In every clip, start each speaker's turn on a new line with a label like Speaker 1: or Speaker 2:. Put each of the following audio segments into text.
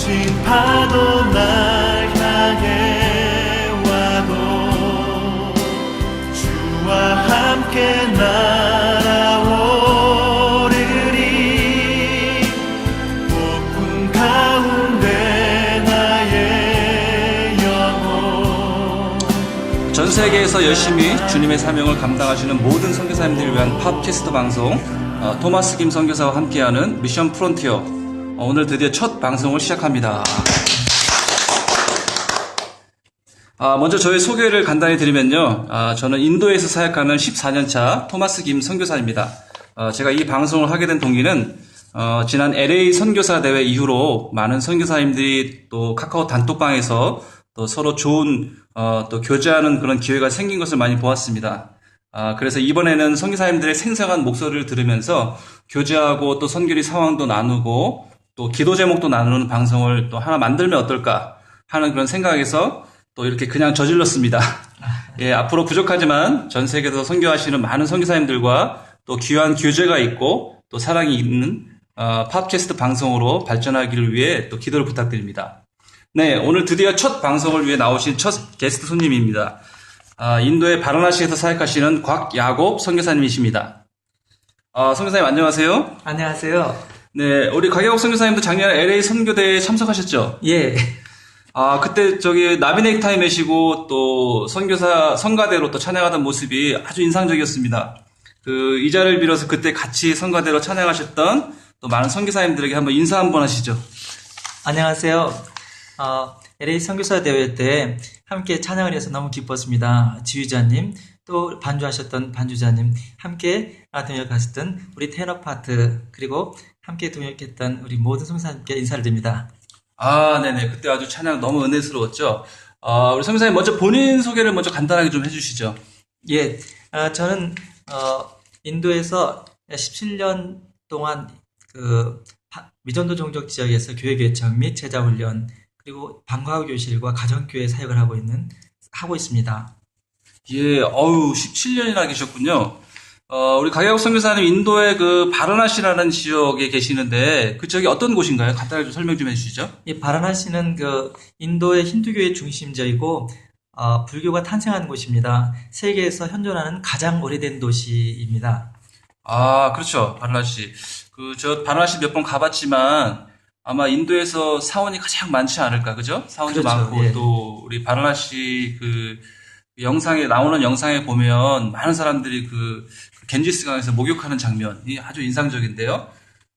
Speaker 1: 거친 파도 날 향해 와도 주와 함께 날아오르리. 폭풍 가운데 나의 영혼.
Speaker 2: 전 세계에서 열심히 주님의 사명을 감당하시는 모든 선교사님들을 위한 팝캐스트 방송 어, 토마스 김 선교사와 함께하는 미션 프론티어 어, 오늘 드디어 첫 방송을 시작합니다. 아, 먼저 저의 소개를 간단히 드리면요. 아, 저는 인도에서 사역하는 14년차 토마스 김 선교사입니다. 어, 제가 이 방송을 하게 된 동기는 어, 지난 LA 선교사 대회 이후로 많은 선교사님들이 또 카카오 단톡방에서 또 서로 좋은 어, 또 교제하는 그런 기회가 생긴 것을 많이 보았습니다. 아, 그래서 이번에는 선교사님들의 생생한 목소리를 들으면서 교제하고 또 선교리 상황도 나누고 또 기도 제목도 나누는 방송을 또 하나 만들면 어떨까 하는 그런 생각에서 또 이렇게 그냥 저질렀습니다. 예, 앞으로 부족하지만 전 세계에서 선교하시는 많은 선교사님들과 또 귀한 교제가 있고 또 사랑이 있는 어, 팝캐스트 방송으로 발전하기를 위해 또 기도를 부탁드립니다. 네, 오늘 드디어 첫 방송을 위해 나오신 첫 게스트 손님입니다. 아, 인도의 바라나시에서 사역하시는 곽야곱 선교사님이십니다. 아, 선교사님 안녕하세요.
Speaker 3: 안녕하세요.
Speaker 2: 네, 우리 곽야곱 선교사님도 작년 LA 선교대에 참석하셨죠?
Speaker 3: 예.
Speaker 2: 아, 그때 저기 나비네이크 타임 매시고 또 선교사 성가대로 또 찬양하던 모습이 아주 인상적이었습니다. 그 이 자리를 빌어서 그때 같이 성가대로 찬양하셨던 또 많은 선교사님들에게 한번 인사 한번 하시죠.
Speaker 3: 안녕하세요. 어, LA 선교사 대회 때 함께 찬양을 해서 너무 기뻤습니다. 지휘자님, 또 반주하셨던 반주자님, 함께 아, 동역하셨던 우리 테너 파트, 그리고 함께 동역했던 우리 모든 성사님께 인사를 드립니다.
Speaker 2: 아, 네네. 그때 아주 찬양 너무 은혜스러웠죠. 아, 우리 선교사님 먼저 본인 소개를 먼저 간단하게 좀 해주시죠.
Speaker 3: 예, 아, 저는 어, 인도에서 17년 동안 그 파- 미전도 종족 지역에서 교회 개척 및 제자 훈련 그리고 방과후 교실과 가정교회 사역을 하고 있는 하고 있습니다.
Speaker 2: 예, 어우, 17년이나 계셨군요. 어, 우리 가격 선교사님 인도의 그 바라나시라는 지역에 계시는데 그 지역이 어떤 곳인가요? 간단하게 좀 설명 좀 해주시죠.
Speaker 3: 이 바라나시는 그 인도의 힌두교의 중심지이고 어, 불교가 탄생한 곳입니다. 세계에서 현존하는 가장 오래된 도시입니다.
Speaker 2: 아, 그렇죠. 바라나시. 그, 저, 바라나시 몇 번 가봤지만, 아마 인도에서 사원이 가장 많지 않을까, 그죠? 사원도
Speaker 3: 그렇죠,
Speaker 2: 많고,
Speaker 3: 예.
Speaker 2: 또, 우리 바라나시 그, 영상에, 나오는 영상에 보면, 많은 사람들이 그, 그 겐지스 강에서 목욕하는 장면이 아주 인상적인데요.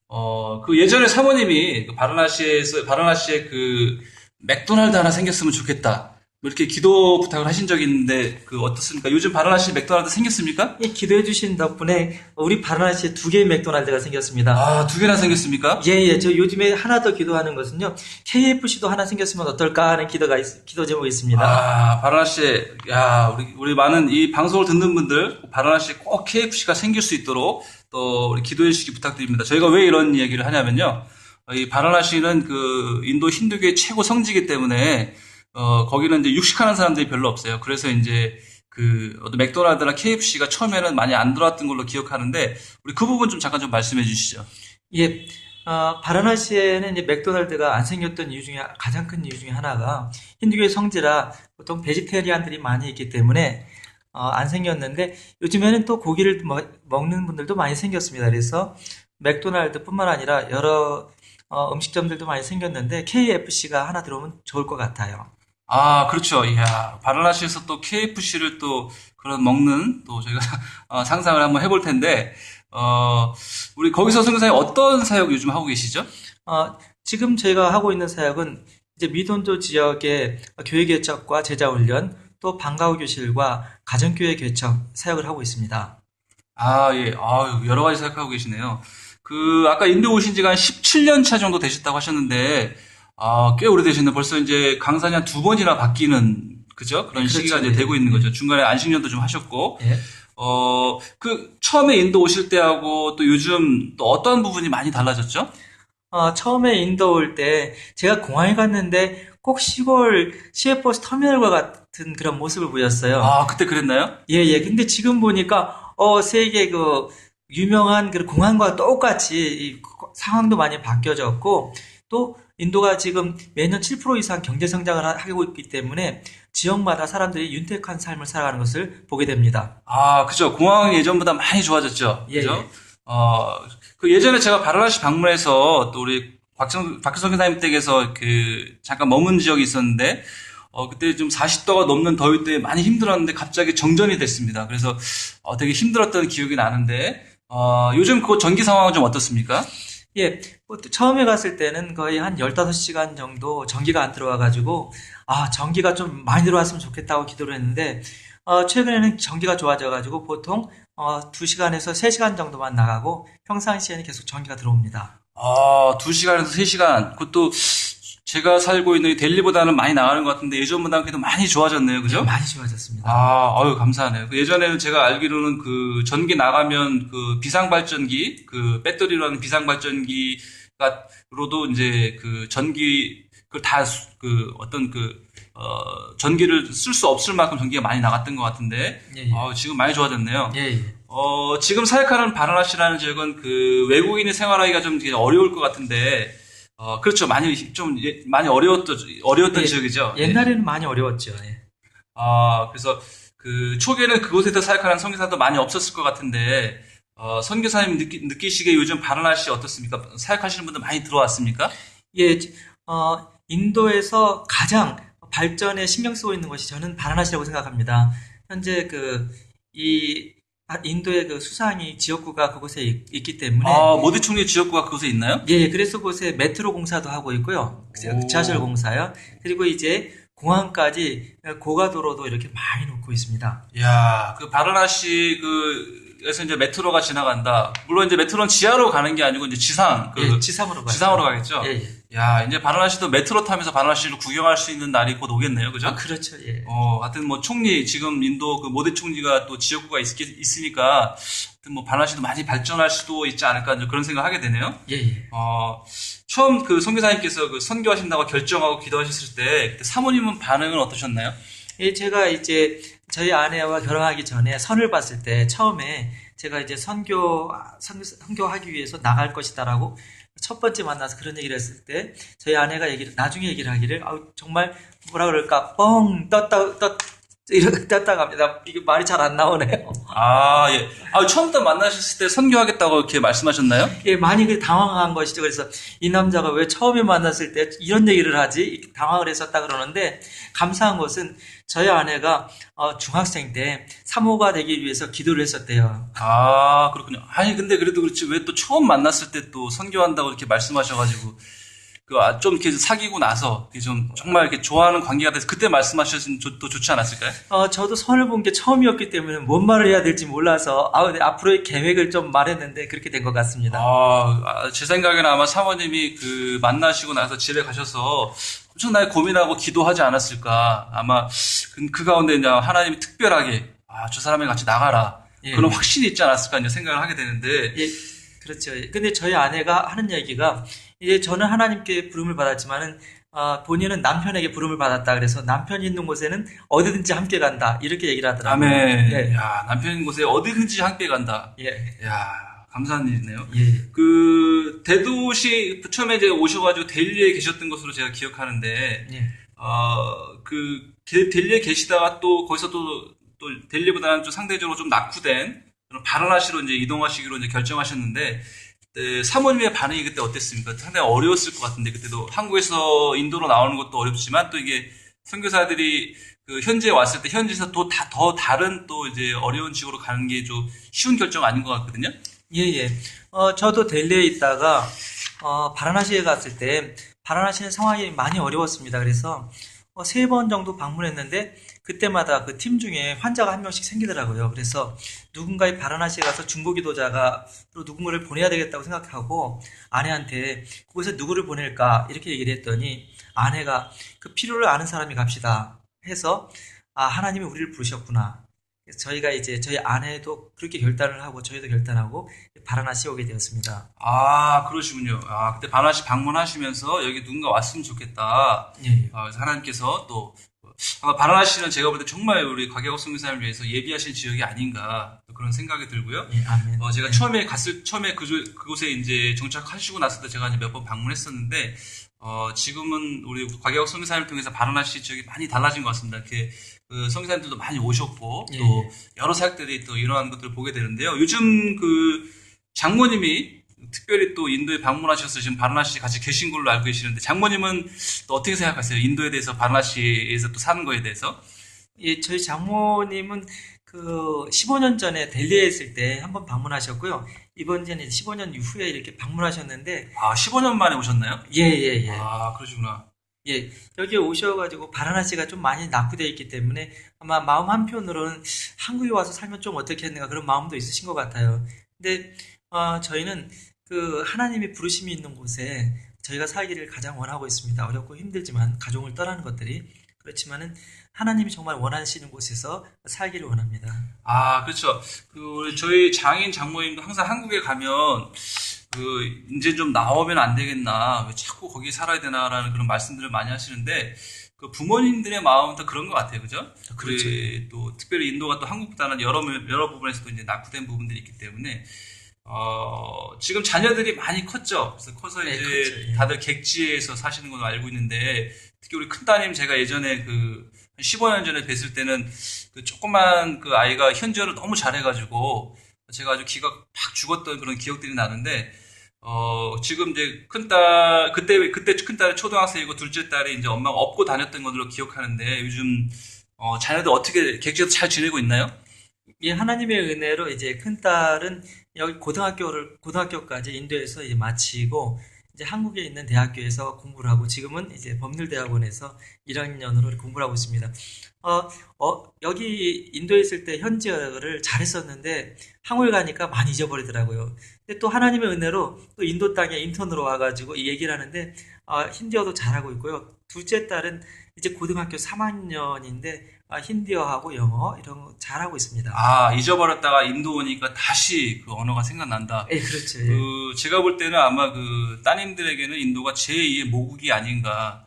Speaker 2: 어, 그 예전에 사모님이 그 바라나시에서, 바라나시에 그, 맥도날드 하나 생겼으면 좋겠다. 뭐 이렇게 기도 부탁을 하신 적이 있는데, 그, 어떻습니까? 요즘 바라나시 맥도날드 생겼습니까?
Speaker 3: 이 기도해 주신 덕분에 우리 바라나시에 두 개의 맥도날드가 생겼습니다.
Speaker 2: 아, 두 개나 생겼습니까?
Speaker 3: 예, 예. 저 요즘에 하나 더 기도하는 것은요. KFC도 하나 생겼으면 어떨까 하는 기도가 있, 기도 제목이 있습니다.
Speaker 2: 아, 바라나시에, 야, 우리, 우리 많은 이 방송을 듣는 분들, 바라나시에 꼭 KFC가 생길 수 있도록 또 우리 기도해 주시기 부탁드립니다. 저희가 왜 이런 얘기를 하냐면요. 어, 이 바라나시는 그 인도 힌두교의 최고 성지이기 때문에, 어, 거기는 이제 육식하는 사람들이 별로 없어요. 그래서 이제 그, 맥도날드나 KFC가 처음에는 많이 안 들어왔던 걸로 기억하는데, 우리 그 부분 좀 잠깐 좀 말씀해 주시죠.
Speaker 3: 예. 어, 바라나시에는 이제 맥도날드가 안 생겼던 이유 중에 가장 큰 이유 중에 하나가 힌두교의 성지라 보통 베지테리안들이 많이 있기 때문에 어, 안 생겼는데 요즘에는 또 고기를 먹, 먹는 분들도 많이 생겼습니다. 그래서 맥도날드뿐만 아니라 여러 어, 음식점들도 많이 생겼는데 KFC가 하나 들어오면 좋을 것 같아요.
Speaker 2: 아, 그렇죠. 이야, 바라나시에서 또 KFC를 또 그런 먹는 또 저희가 어, 상상을 한번 해볼 텐데, 어, 우리 거기서 선교사님 어떤 사역 요즘 하고 계시죠?
Speaker 3: 어, 지금 저희가 하고 있는 사역은 이제 미돈도 지역의 교회 개척과 제자 훈련, 또 방과후 교실과 가정교회 개척 사역을 하고 있습니다.
Speaker 2: 아, 예. 아유, 여러 가지 사역하고 계시네요. 그, 아까 인도 오신 지가 한 17년 차 정도 되셨다고 하셨는데, 아, 꽤 오래되셨네. 벌써 이제 한두 번이나 바뀌는, 그죠? 그런
Speaker 3: 그렇죠.
Speaker 2: 시기가 이제
Speaker 3: 네.
Speaker 2: 되고 있는 거죠. 중간에 안식년도 좀 하셨고,
Speaker 3: 예.
Speaker 2: 어, 그, 처음에 인도 오실 때하고 또 요즘 또 어떤 부분이 많이 달라졌죠?
Speaker 3: 어, 처음에 인도 올 때 제가 공항에 갔는데 꼭 시골 시외버스 터미널과 같은 그런 모습을 보였어요.
Speaker 2: 아, 그때 그랬나요?
Speaker 3: 예, 예. 근데 지금 보니까 어, 세계 그 유명한 그 공항과 똑같이 이 상황도 많이 바뀌어졌고 또 인도가 지금 매년 7% 이상 경제 성장을 하- 하고 있기 때문에 지역마다 사람들이 윤택한 삶을 살아가는 것을 보게 됩니다.
Speaker 2: 아, 그죠. 공항 예전보다 많이 좋아졌죠.
Speaker 3: 예,
Speaker 2: 그죠?
Speaker 3: 예.
Speaker 2: 어, 그 예전에 제가 바라나시 방문해서 또 우리 박성, 박효성 교사님 댁에서 그 잠깐 머문 지역이 있었는데, 어, 그때 좀 40도가 넘는 더위 때 많이 힘들었는데 갑자기 정전이 됐습니다. 그래서 어, 되게 힘들었던 기억이 나는데, 어, 요즘 그 전기 상황은 좀 어떻습니까?
Speaker 3: 예, 뭐또 처음에 갔을 때는 거의 한 15시간 정도 전기가 안 들어와가지고, 아, 전기가 좀 많이 들어왔으면 좋겠다고 기도를 했는데, 어, 최근에는 전기가 좋아져가지고 보통, 어, 2시간에서 3시간 정도만 나가고, 평상시에는 계속 전기가 들어옵니다.
Speaker 2: 아, 2시간에서 3시간. 그것도 제가 살고 있는 이 델리보다는 많이 나가는 것 같은데 예전보다는 그래도 많이 좋아졌네요. 그죠?
Speaker 3: 많이 좋아졌습니다.
Speaker 2: 아, 아유, 감사하네요. 그 예전에는 제가 알기로는 그 전기 나가면 그 비상발전기, 그 배터리로 하는 비상발전기가로도 이제 그 전기, 그 다, 그 어떤 그, 어, 전기를 쓸 수 없을 만큼 전기가 많이 나갔던 것 같은데,
Speaker 3: 예, 예.
Speaker 2: 아, 지금 많이 좋아졌네요.
Speaker 3: 예, 예.
Speaker 2: 어, 지금 사역하는 바라나시라는 지역은 그 외국인이 생활하기가 좀 어려울 것 같은데, 어, 그렇죠. 많이, 좀, 예, 많이 어려웠던, 어려웠던
Speaker 3: 예,
Speaker 2: 지역이죠. 예.
Speaker 3: 옛날에는 많이 어려웠죠. 예.
Speaker 2: 아, 그래서 그 초기에는 그곳에서 사역하는 선교사도 많이 없었을 것 같은데, 어, 선교사님 느끼, 느끼시기에 요즘 바라나시 어떻습니까? 사역하시는 분들 많이 들어왔습니까?
Speaker 3: 예, 어, 인도에서 가장 발전에 신경 쓰고 있는 것이 저는 바라나시라고 생각합니다. 현재 그, 이, 아, 인도의 그 수상이 지역구가 그곳에 있, 기 때문에.
Speaker 2: 아, 모디 총리 지역구가 그곳에 있나요?
Speaker 3: 예, 그래서 그곳에 메트로 공사도 하고 있고요.
Speaker 2: 오.
Speaker 3: 지하철 공사요. 그리고 이제 공항까지 고가도로도 이렇게 많이 놓고 있습니다.
Speaker 2: 이야, 그 바라나시 그 에서 이제 메트로가 지나간다. 물론 이제 메트로는 지하로 가는 게 아니고 이제 지상, 그,
Speaker 3: 예, 지상으로.
Speaker 2: 지상으로 가겠죠?
Speaker 3: 예, 예.
Speaker 2: 야, 이제 바라나시도 메트로 타면서 바라나시를 구경할 수 있는 날이 곧 오겠네요. 그죠?
Speaker 3: 아, 그렇죠. 예.
Speaker 2: 어, 하여튼 뭐 총리, 지금 인도 그 모디 총리가 또 지역구가 있, 있으니까, 하여튼 뭐 바나시도 많이 발전할 수도 있지 않을까 이제 그런 생각을 하게 되네요.
Speaker 3: 예, 예.
Speaker 2: 어, 처음 그 선교사님께서 그 선교하신다고 결정하고 기도하셨을 때, 사모님은 반응은 어떠셨나요?
Speaker 3: 예, 제가 이제 저희 아내와 결혼하기 전에 선을 봤을 때 처음에 제가 이제 선교, 선- 선교하기 위해서 나갈 것이다라고 첫 번째 만나서 그런 얘기를 했을 때 저희 아내가 얘기를, 나중에 얘기를 하기를 아우, 정말 뭐라 그럴까 뻥 떴다, 떴, 이렇게 갑니다. 이게 말이 잘 안 나오네요.
Speaker 2: 아, 예. 아, 처음부터 만나셨을 때 선교하겠다고 이렇게 말씀하셨나요?
Speaker 3: 예, 많이 그 당황한 것이죠. 그래서 이 남자가 왜 처음에 만났을 때 이런 얘기를 하지? 이렇게 당황을 했었다 그러는데 감사한 것은 저희 아내가 어, 중학생 때 사모가 되기 위해서 기도를 했었대요.
Speaker 2: 아, 그렇군요. 아니, 근데 그래도 그렇지. 왜 또 처음 만났을 때 또 선교한다고 이렇게 말씀하셔가지고, 그, 아, 좀 이렇게 사귀고 나서, 좀, 정말 이렇게 좋아하는 관계가 돼서 그때 말씀하셨으면 좋- 또 좋지 않았을까요?
Speaker 3: 어, 저도 선을 본 게 처음이었기 때문에 뭔 말을 해야 될지 몰라서 아, 네, 앞으로의 계획을 좀 말했는데 그렇게 된 것 같습니다.
Speaker 2: 아, 아, 제 생각에는 아마 사모님이 그 만나시고 나서 집에 가셔서 엄청나게 고민하고 기도하지 않았을까. 아마 그, 그 가운데 이제 하나님이 특별하게, 아, 저 사람이 같이 나가라.
Speaker 3: 예.
Speaker 2: 그런 확신이 있지 않았을까 이제 생각을 하게 되는데,
Speaker 3: 예, 그렇죠. 예. 근데 저희 아내가 하는 얘기가 이제 저는 하나님께 부름을 받았지만은 아, 본인은 남편에게 부름을 받았다. 그래서 남편이 있는 곳에는 어디든지 함께 간다. 이렇게 얘기를 하더라고요.
Speaker 2: 아멘.
Speaker 3: 예.
Speaker 2: 야, 남편인 곳에 어디든지 함께 간다.
Speaker 3: 예.
Speaker 2: 야, 감사한 일이네요.
Speaker 3: 예.
Speaker 2: 그 대도시 처음에 이제 오셔가지고 델리에 계셨던 것으로 제가 기억하는데
Speaker 3: 예.
Speaker 2: 어그 델리에 계시다가 또 거기서 또, 또 델리보다는 좀 상대적으로 좀 낙후된 그런 바라나시로 이제 이동하시기로 이제 결정하셨는데 네, 사모님의 반응이 그때 어땠습니까? 상당히 어려웠을 것 같은데 그때도 한국에서 인도로 나오는 것도 어렵지만 또 이게 선교사들이 그 현지에 왔을 때 현지에서 또 다 더 다른 또 이제 어려운 지역으로 가는 게 좀 쉬운 결정 아닌 것 같거든요.
Speaker 3: 예, 예. 어, 저도 델리에 있다가, 어, 바라나시에 갔을 때, 바라나시는 상황이 많이 어려웠습니다. 그래서, 어, 세 번 정도 방문했는데, 그때마다 그 팀 중에 환자가 한 명씩 생기더라고요. 그래서 누군가의 바라나시에 가서 중보 기도자가 또 누군가를 보내야 되겠다고 생각하고, 아내한테 그곳에 누구를 보낼까, 이렇게 얘기를 했더니, 아내가 그 필요를 아는 사람이 갑시다. 해서, 아, 하나님이 우리를 부르셨구나. 저희가 이제 저희 아내도 그렇게 결단을 하고 저희도 결단하고 바라나시 오게 되었습니다.
Speaker 2: 아, 그러시군요. 아, 그때 바나시 방문하시면서 여기 누군가 왔으면 좋겠다.
Speaker 3: 예.
Speaker 2: 아, 그래서 하나님께서 또, 아마 바나시는 제가 볼 때 정말 우리 과계곡 성교사를 위해서 예비하신 지역이 아닌가. 그런 생각이 들고요.
Speaker 3: 예.
Speaker 2: 어, 제가
Speaker 3: 예.
Speaker 2: 처음에 갔을, 처음에 그, 그곳에 이제 정착하시고 나서 도 제가 몇 번 방문했었는데, 어, 지금은 우리 곽혁 성교사님을 통해서 바나나시 지역이 많이 달라진 것 같습니다. 이렇게, 그 성교사님들도 많이 오셨고,
Speaker 3: 예,
Speaker 2: 또 여러 사역들이 또 이러한 것들을 보게 되는데요. 요즘 그 장모님이 특별히 또 인도에 방문하셔서 지금 바나나시 같이 계신 걸로 알고 계시는데, 장모님은 또 어떻게 생각하세요? 인도에 대해서 바나나시에서 또 사는 거에 대해서?
Speaker 3: 예, 저희 장모님은 그 15년 전에 델리에 있을 때 한번 방문하셨고요. 이번 전에 15년 이후에 이렇게 방문하셨는데,
Speaker 2: 아, 15년 만에 오셨나요?
Speaker 3: 예, 예, 예.
Speaker 2: 아, 그러시구나.
Speaker 3: 예, 여기에 오셔가지고 바라나시가 좀 많이 낙후되어 있기 때문에 아마 마음 한편으로는 한국에 와서 살면 좀 어떻겠는가 그런 마음도 있으신 것 같아요. 근데 어, 저희는 그 하나님의 부르심이 있는 곳에 저희가 살기를 가장 원하고 있습니다. 어렵고 힘들지만 가족을 떠나는 것들이 그렇지만은 하나님이 정말 원하시는 곳에서 살기를 원합니다.
Speaker 2: 아, 그렇죠. 그, 저희 장인 장모님도 항상 한국에 가면, 그, 이제 좀 나오면 안 되겠나, 왜 자꾸 거기 살아야 되나라는 그런 말씀들을 많이 하시는데, 그 부모님들의 마음은 다 그런 것 같아요. 그죠?
Speaker 3: 그렇죠.
Speaker 2: 우리 또, 특별히 인도가 또 한국보다는 여러, 여러 부분에서도 이제 낙후된 부분들이 있기 때문에, 어, 지금 자녀들이 많이 컸죠. 그래서 커서
Speaker 3: 네,
Speaker 2: 이제
Speaker 3: 컸죠. 예.
Speaker 2: 다들 객지에서 사시는 걸로 알고 있는데, 특히 우리 큰 따님 제가 예전에 그, 한 15년 전에 뵀을 때는 그 조그만 그 아이가 현지어를 너무 잘해가지고 제가 아주 기가 팍 죽었던 그런 기억들이 나는데 어 지금 이제 큰 딸 그때 그때 큰 딸이 초등학생이고 둘째 딸이 이제 엄마가 업고 다녔던 걸로 기억하는데 요즘 어 자녀들 어떻게 객지에서 잘 지내고 있나요?
Speaker 3: 예, 하나님의 은혜로 이제 큰 딸은 여기 고등학교를 고등학교까지 인도에서 이제 마치고 이제 한국에 있는 대학교에서 공부를 하고 지금은 이제 법률대학원에서 1학년으로 공부를 하고 있습니다. 어, 어, 여기 인도에 있을 때 현지어를 잘했었는데 한국에 가니까 많이 잊어버리더라고요. 근데 또 하나님의 은혜로 또 인도 땅에 인턴으로 와가지고 이 얘기를 하는데 아, 힌디어도 잘하고 있고요. 둘째 딸은 이제 고등학교 3학년인데 아, 힌디어하고 영어 이런 거 잘하고 있습니다.
Speaker 2: 아 잊어버렸다가 인도 오니까 다시 그 언어가 생각난다.
Speaker 3: 예, 그렇죠. 예.
Speaker 2: 그 제가 볼 때는 아마 그 따님들에게는 인도가 제2의 모국이 아닌가.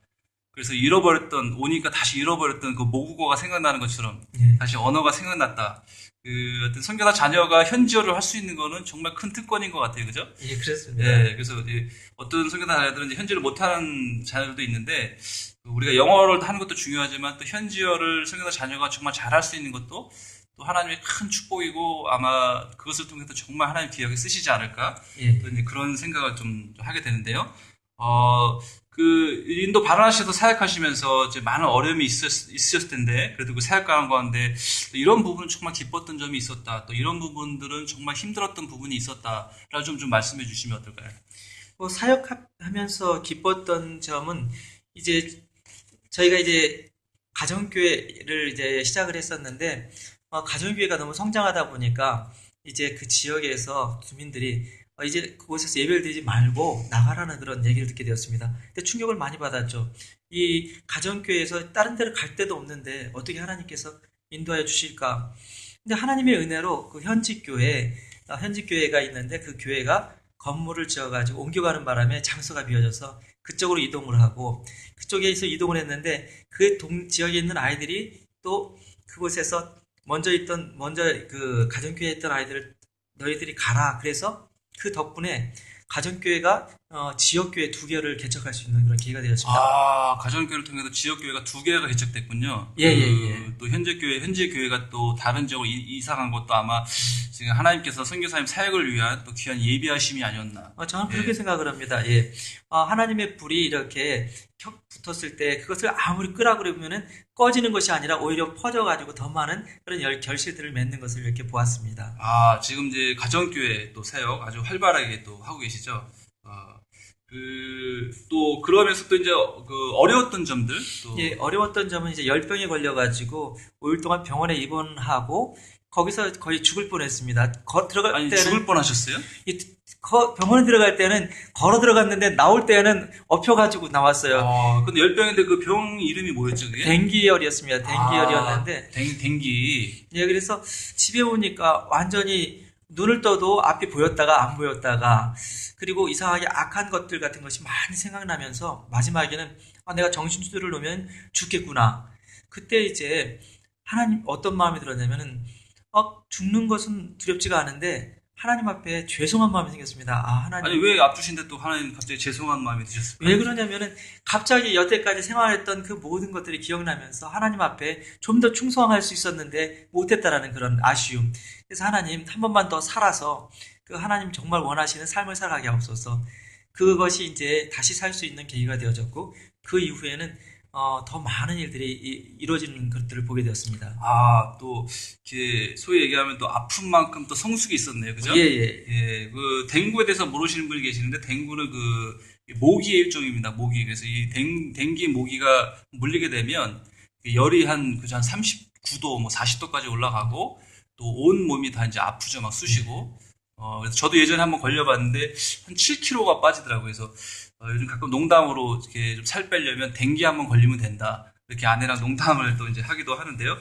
Speaker 2: 그래서 잃어버렸던 오니까 다시 잃어버렸던 그 모국어가 생각나는 것처럼
Speaker 3: 예.
Speaker 2: 다시 언어가 생각났다. 그 어떤 선교사 자녀가 현지어를 할 수 있는 거는 정말 큰 특권인 것 같아요, 그죠?
Speaker 3: 예, 그렇습니다.
Speaker 2: 예, 그래서 이제 어떤 선교사 자녀들은 이제 현지를 못하는 자녀들도 있는데 그 우리가 영어를 하는 것도 중요하지만 또 현지어를 선교사 자녀가 정말 잘할 수 있는 것도 또 하나님의 큰 축복이고 아마 그것을 통해서 정말 하나님 기억에 쓰시지 않을까
Speaker 3: 예.
Speaker 2: 또 이제 그런 생각을 좀 하게 되는데요. 어, 그, 인도 바라나시에서 사역하시면서 이제 많은 어려움이 있었, 있었을 텐데, 그래도 그 사역가는 가운데 또 이런 부분은 정말 기뻤던 점이 있었다. 또 이런 부분들은 정말 힘들었던 부분이 있었다. 라고 좀, 좀 말씀해 주시면 어떨까요?
Speaker 3: 뭐 사역하면서 기뻤던 점은 이제 저희가 이제 가정교회를 이제 시작을 했었는데 어, 가정교회가 너무 성장하다 보니까 이제 그 지역에서 주민들이 어, 이제 그곳에서 예배를 드리지 말고 나가라는 그런 얘기를 듣게 되었습니다. 근데 충격을 많이 받았죠. 이 가정교회에서 다른 데를 갈 데도 없는데 어떻게 하나님께서 인도하여 주실까? 근데 하나님의 은혜로 그 현지 교회, 어, 현지 교회가 있는데 그 교회가 건물을 지어가지고 옮겨가는 바람에 장소가 비어져서 그쪽으로 이동을 하고 그쪽에서 이동을 했는데 그 동, 지역에 있는 아이들이 또 그곳에서 먼저 있던 먼저 그 가정교회에 있던 아이들을 너희들이 가라 그래서 그 덕분에 가정교회가 어, 지역교회 두 개를 개척할 수 있는 그런 기회가 되었습니다.
Speaker 2: 아, 가정교회를 통해서 지역교회가 두 개가 개척됐군요.
Speaker 3: 예, 예,
Speaker 2: 그,
Speaker 3: 예.
Speaker 2: 또 현재 교회, 현지교회가 또 다른 지역으로 이- 이사간 것도 아마 지금 하나님께서 선교사님 사역을 위한 또 귀한 예비하심이 아니었나.
Speaker 3: 어, 저는 그렇게
Speaker 2: 예.
Speaker 3: 생각을 합니다. 예. 어, 하나님의 불이 이렇게 켜 붙었을 때 그것을 아무리 끄라 그러면은 꺼지는 것이 아니라 오히려 퍼져가지고 더 많은 그런 열, 결실들을 맺는 것을 이렇게 보았습니다.
Speaker 2: 아, 지금 이제 가정교회 또 사역 아주 활발하게 또 하고 계시죠. 어, 그, 또, 그러면서 또 이제, 그, 어려웠던 점들, 또,
Speaker 3: 예, 어려웠던 점은 이제 열병에 걸려가지고 5일 동안 병원에 입원하고 거기서 거의 죽을 뻔했습니다. 거, 들어갈
Speaker 2: 아니,
Speaker 3: 때는
Speaker 2: 죽을 뻔 하셨어요?
Speaker 3: 이 거- 병원에 들어갈 때는 걸어 들어갔는데 나올 때는 엎혀가지고 나왔어요.
Speaker 2: 아, 근데 열병인데 그 병 이름이 뭐였죠, 그게?
Speaker 3: 댕기열이었습니다. 댕기열이었는데
Speaker 2: 아, 댕, 댕기.
Speaker 3: 예, 그래서 집에 오니까 완전히 눈을 떠도 앞이 보였다가 안 보였다가 그리고 이상하게 악한 것들 같은 것이 많이 생각나면서 마지막에는 아, 내가 정신줄을 놓으면 죽겠구나. 그때 이제 하나님 어떤 마음이 들었냐면은 어, 죽는 것은 두렵지가 않은데 하나님 앞에 죄송한 마음이 생겼습니다. 아, 하나님.
Speaker 2: 아니 왜 아프신데 또 하나님 갑자기 죄송한 마음이 드셨을까요?
Speaker 3: 왜 그러냐면은 갑자기 여태까지 생활했던 그 모든 것들이 기억나면서 하나님 앞에 좀 더 충성할 수 있었는데 못했다라는 그런 아쉬움. 그래서 하나님 한 번만 더 살아서 그 하나님 정말 원하시는 삶을 살아가게 하옵소서. 그것이 이제 다시 살 수 있는 계기가 되어졌고 그 이후에는 어, 더 많은 일들이 이- 이루어지는 것들을 보게 되었습니다.
Speaker 2: 아, 또, 이렇게, 소위 얘기하면 또 아픈 만큼 또 성숙이 있었네요. 그죠?
Speaker 3: 예, 예.
Speaker 2: 예, 그, 댕구에 대해서 모르시는 분이 계시는데, 댕구는 그, 모기의 일종입니다. 모기. 그래서 이 댕, 댕기 모기가 물리게 되면, 그 열이 한, 그저 한 39도, 뭐 40도까지 올라가고, 또 온 몸이 다 이제 아프죠. 막 쑤시고. 어, 그래서 저도 예전에 한번 걸려봤는데, 한 7kg가 빠지더라고요. 그래서, 어, 요즘 가끔 농담으로 이렇게 좀 살 빼려면 댕기 한번 걸리면 된다. 이렇게 아내랑 농담을 또 이제 하기도 하는데요.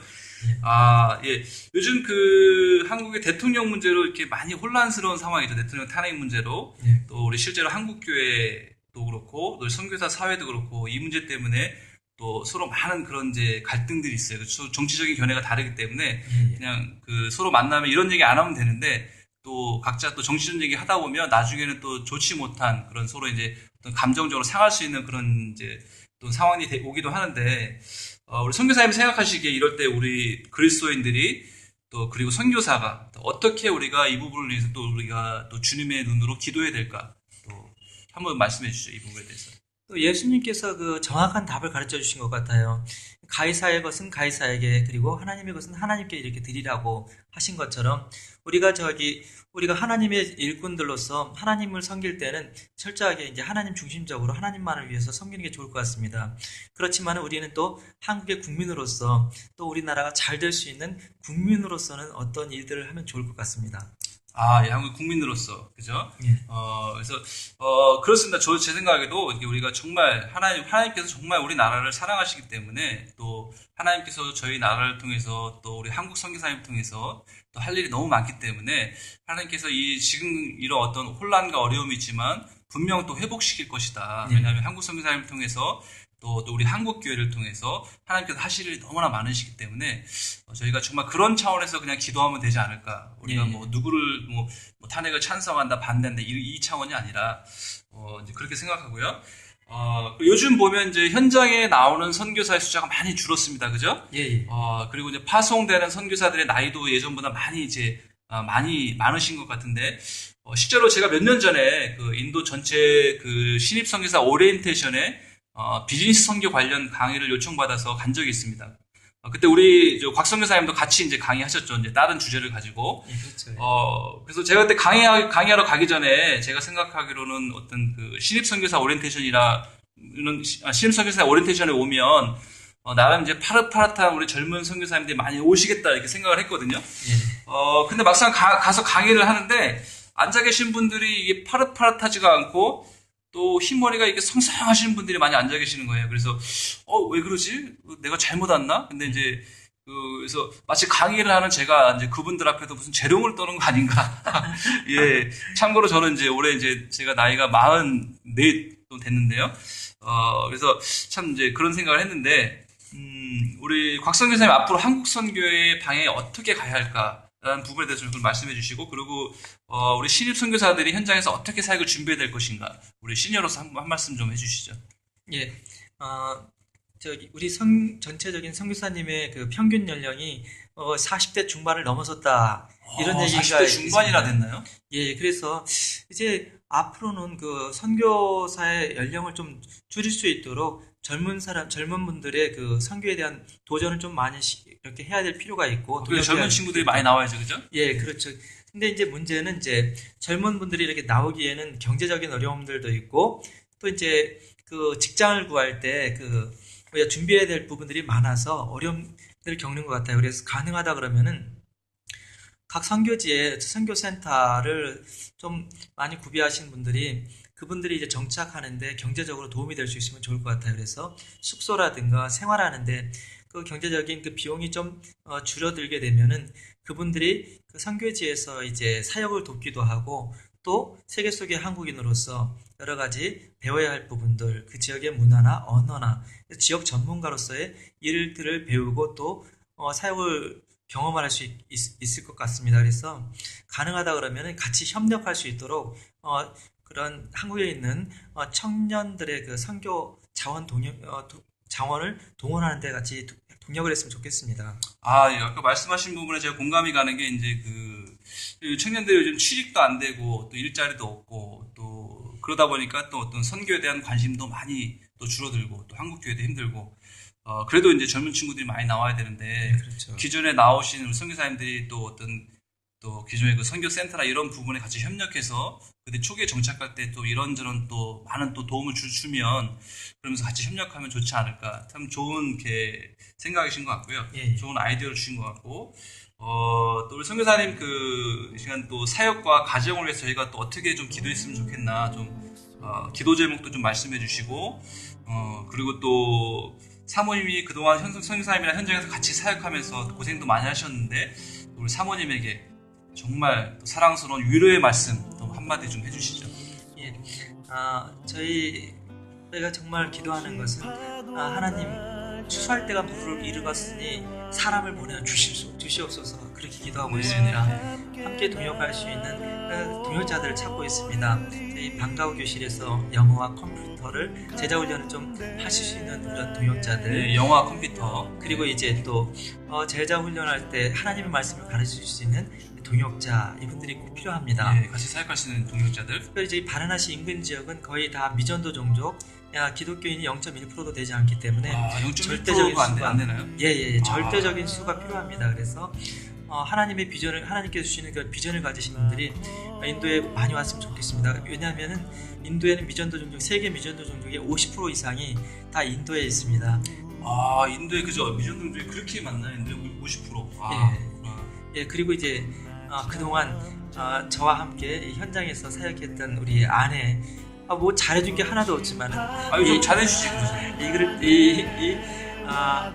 Speaker 2: 아, 예. 요즘 그 한국의 대통령 문제로 이렇게 많이 혼란스러운 상황이죠. 대통령 탄핵 문제로.
Speaker 3: 예.
Speaker 2: 또 우리 실제로 한국교회도 그렇고, 또 선교사 사회도 그렇고, 이 문제 때문에 또 서로 많은 그런 이제 갈등들이 있어요. 그 정치적인 견해가 다르기 때문에
Speaker 3: 예, 예.
Speaker 2: 그냥 그 서로 만나면 이런 얘기 안 하면 되는데 또 각자 또 정치적 얘기 하다 보면 나중에는 또 좋지 못한 그런 서로 이제 감정적으로 상할 수 있는 그런 이제 또 상황이 돼- 오기도 하는데 어, 우리 선교사님 생각하시기에 이럴 때 우리 그리스도인들이 또 그리고 선교사가 또 어떻게 우리가 이 부분을 위해서 또 우리가 또 주님의 눈으로 기도해야 될까 또 한번 말씀해 주시죠 이 부분에 대해서.
Speaker 3: 또 예수님께서 그 정확한 답을 가르쳐 주신 것 같아요. 가이사의 것은 가이사에게 그리고 하나님의 것은 하나님께 이렇게 드리라고 하신 것처럼 우리가 저기 우리가 하나님의 일꾼들로서 하나님을 섬길 때는 철저하게 이제 하나님 중심적으로 하나님만을 위해서 섬기는 게 좋을 것 같습니다. 그렇지만 우리는 또 한국의 국민으로서 또 우리나라가 잘 될 수 있는 국민으로서는 어떤 일들을 하면 좋을 것 같습니다.
Speaker 2: 아, 예, 한국 국민으로서 그죠?
Speaker 3: 예.
Speaker 2: 어, 그래서, 어, 그렇습니다. 저, 제 생각에도 우리가 정말 하나님, 하나님께서 정말 우리 나라를 사랑하시기 때문에 또 하나님께서 저희 나라를 통해서 또 우리 한국 선교사님 통해서 또 할 일이 너무 많기 때문에 하나님께서 이 지금 이런 어떤 혼란과 어려움이 있지만 분명 또 회복시킬 것이다.
Speaker 3: 네.
Speaker 2: 왜냐하면 한국 선교사님을 통해서 또, 또 우리 한국 교회를 통해서 하나님께서 하실 일이 너무나 많으시기 때문에 어, 저희가 정말 그런 차원에서 그냥 기도하면 되지 않을까. 우리가
Speaker 3: 예.
Speaker 2: 뭐 누구를 뭐, 뭐 탄핵을 찬성한다 반대한다 이, 이 차원이 아니라 어, 이제 그렇게 생각하고요. 어, 요즘 보면 이제 현장에 나오는 선교사의 숫자가 많이 줄었습니다. 그죠?
Speaker 3: 예, 예.
Speaker 2: 어, 그리고 이제 파송되는 선교사들의 나이도 예전보다 많이 이제 아, 많이 많으신 것 같은데 어, 실제로 제가 몇 년 전에 그 인도 전체 그 신입 선교사 오리엔테이션에 어, 비즈니스 선교 관련 강의를 요청받아서 간 적이 있습니다. 어, 그때 우리 저곽 선교사님도 같이 이제 강의하셨죠. 이제 다른 주제를 가지고.
Speaker 3: 예, 그렇죠. 예.
Speaker 2: 어, 그래서 제가 그때 강의, 강의하러 가기 전에 제가 생각하기로는 어떤 그 신입 선교사 오리엔테이션이라, 는 아, 신입 선교사 오리엔테이션에 오면, 어, 나름 이제 파릇파릇한 우리 젊은 선교사님들이 많이 오시겠다 이렇게 생각을 했거든요.
Speaker 3: 예.
Speaker 2: 어, 근데 막상 가, 서 강의를 하는데, 앉아 계신 분들이 이게 파릇파릇하지가 않고, 또 흰머리가 이렇게 성성하시는 분들이 많이 앉아 계시는 거예요. 그래서, 어, 왜 그러지? 내가 잘못 왔나? 근데 이제, 그, 그래서 마치 강의를 하는 제가 이제 그분들 앞에도 무슨 재롱을 떠는 거 아닌가. 예. 참고로 저는 이제 올해 이제 제가 나이가 44도 됐는데요. 어, 그래서 참 이제 그런 생각을 했는데, 음, 우리 곽선 교사님 앞으로 한국 선교의 방향에 어떻게 가야 할까 라는 부분에 대해서 좀 말씀해 주시고, 그리고, 어, 우리 신입 선교사들이 현장에서 어떻게 사역을 준비해야 될 것인가. 우리 시니어로서 한, 한 말씀 좀 해주시죠.
Speaker 3: 예, 어, 저기 우리 성 전체적인 선교사님의 그 평균 연령이 어, 40대 중반을 넘어섰다 이런
Speaker 2: 어,
Speaker 3: 얘기가
Speaker 2: 40대 중반이나
Speaker 3: 있습니다.
Speaker 2: 됐나요?
Speaker 3: 예, 그래서 이제 앞으로는 그 선교사의 연령을 좀 줄일 수 있도록 젊은 사람, 젊은 분들의 그 선교에 대한 도전을 좀 많이 시- 이렇게 해야 될 필요가 있고 노력해야
Speaker 2: 젊은
Speaker 3: 될
Speaker 2: 친구들이 많이 나와야죠, 그죠?
Speaker 3: 예, 그렇죠. 근데 이제 문제는 이제 젊은 분들이 이렇게 나오기에는 경제적인 어려움들도 있고 또 이제 그 직장을 구할 때그 우리가 준비해야 될 부분들이 많아서 어려움들을 겪는 것 같아요. 그래서 가능하다 그러면은 각 선교지에 선교센터를 좀 많이 구비하신 분들이 그분들이 이제 정착하는데 경제적으로 도움이 될 수 있으면 좋을 것 같아요. 그래서 숙소라든가 생활하는데 그 경제적인 그 비용이 좀 어, 줄어들게 되면은 그분들이 그 선교지에서 이제 사역을 돕기도 하고 또 세계 속의 한국인으로서 여러 가지 배워야 할 부분들, 그 지역의 문화나 언어나 지역 전문가로서의 일들을 배우고 또 어, 사역을 경험할 수 있, 을것 같습니다. 그래서 가능하다 그러면 같이 협력할 수 있도록 어, 그런 한국에 있는 어, 청년들의 그 선교 자원 동력 어, 도- 자원을 동원하는 데 같이 도- 동력을 했으면 좋겠습니다.
Speaker 2: 아, 예, 아까 말씀하신 부분에 제가 공감이 가는 게 이제 그, 그 청년들이 요즘 취직도 안 되고 또 일자리도 없고 또 그러다 보니까 또 어떤 선교에 대한 관심도 많이 또 줄어들고 또 한국 교회도 힘들고 어, 그래도 이제 젊은 친구들이 많이 나와야 되는데
Speaker 3: 그렇죠.
Speaker 2: 기존에 나오신 선교사님들이 또 어떤 또 기존의 그 선교센터나 이런 부분에 같이 협력해서 그때 초기에 정착할 때 또 이런저런 또 많은 또 도움을 주, 주면 그러면서 같이 협력하면 좋지 않을까 참 좋은 게 생각이신 것 같고요.
Speaker 3: 예, 예.
Speaker 2: 좋은 아이디어를 주신 것 같고 어, 또 우리 선교사님 그 시간 또 사역과 가정을 위해서 저희가 또 어떻게 좀 기도했으면 좋겠나 좀 어, 기도 제목도 좀 말씀해 주시고 어, 그리고 또 사모님이 그동안 현- 선교사님이랑 현장에서 같이 사역하면서 고생도 많이 하셨는데 우리 사모님에게 정말 또 사랑스러운 위로의 말씀 또 한마디 좀 해주시죠.
Speaker 3: 예, 아, 저희 저희가 정말 기도하는 것은 아, 하나님 추수할 때가 물을 이르렀으니 사람을 보내 주시옵소서 그렇게 기도하고
Speaker 2: 네.
Speaker 3: 있습니다. 함께 동역할 수 있는 그 동역자들을 찾고 있습니다. 저희 방과후 교실에서 영어와 컴퓨터를 제자 훈련을 좀 하실 수 있는 그런 동역자들
Speaker 2: 네, 영화 컴퓨터
Speaker 3: 그리고 이제 또 어, 제자 훈련할 때 하나님의 말씀을 가르쳐 줄수 있는 동역자 이분들이 꼭 필요합니다.
Speaker 2: 네, 같이 사역할 수 있는 동역자들
Speaker 3: 특별히 이제 바라나시 인근 지역은 거의 다 미전도 종족, 야 기독교인이 0.1%도 되지 않기 때문에
Speaker 2: 아,
Speaker 3: 절대적인
Speaker 2: 0.1%가 안, 돼-
Speaker 3: 수가-
Speaker 2: 안 되나요?
Speaker 3: 예예
Speaker 2: 아.
Speaker 3: 절대적인 수가 필요합니다. 그래서 어, 하나님의 비전을 하나님께서 주시는 그 비전을 가지신 분들이 인도에 많이 왔으면 좋겠습니다. 왜냐하면은 인도에는 미전도 종족 세계 미전도 종족의 50% 이상이 다 인도에 있습니다.
Speaker 2: 아 인도에 그죠 미전동들이 그렇게 많나요? 인도에 50%. 아,
Speaker 3: 예. 예 그리고 이제 어, 그동안 어, 저와 함께 이 현장에서 사역했던 우리 아내 아, 뭐 잘해준 게 하나도 없지만
Speaker 2: 아 요즘 잘해주지 그러죠.
Speaker 3: 이거를 이, 이, 아,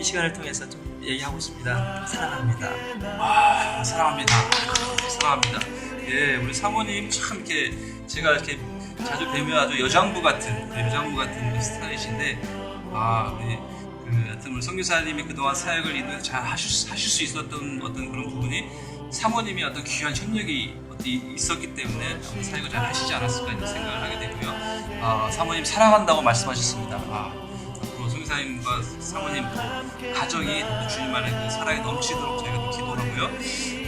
Speaker 3: 이 시간을 통해서 좀 얘기하고 있습니다. 사랑합니다.
Speaker 2: 아, 사랑합니다. 사랑합니다. 예, 우리 사모님 참 이렇게 제가 이렇게 자주 뵈면 아주 여장부 같은 네, 여장부 같은 그 스타일이신데 아, 우리 그 하여튼 우리 성교사님이 그동안 사역을 있는 잘 하실, 수- 하실 수 있었던 어떤 그런 부분이 사모님이 어떤 귀한 협력이 있었기 때문에 사역을 잘 하시지 않았을까 이런 생각을 하게 되고요. 아, 사모님 사랑한다고 말씀하셨습니다. 아, 성교사님과 사모님 또 가정이 또 주님 안에 그 사랑이 넘치도록 저희가 또 기도하고요.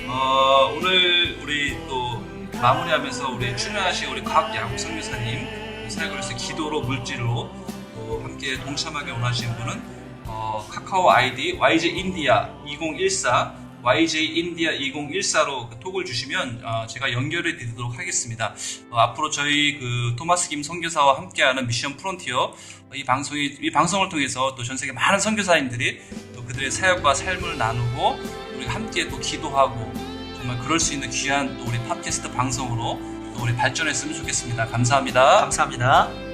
Speaker 2: 어, 오늘 우리 또 마무리하면서 우리 출연하신 우리 각 야구 선교사님 사역을 위해서 기도로 물질로 또 함께 동참하게 원하시는 분은 어, 카카오 아이디 YJ인디아 2014 YJ인디아 2014로 그 톡을 주시면 어, 제가 연결해 드리도록 하겠습니다. 어, 앞으로 저희 그 토마스 김 선교사와 함께하는 미션 프론티어 어, 이 방송이 이 방송을 통해서 또 전 세계 많은 선교사님들이 또 그들의 사역과 삶을 나누고 우리 함께 또 기도하고 정말 그럴 수 있는 귀한 또 우리 팟캐스트 방송으로 또 우리 발전했으면 좋겠습니다. 감사합니다.
Speaker 3: 감사합니다.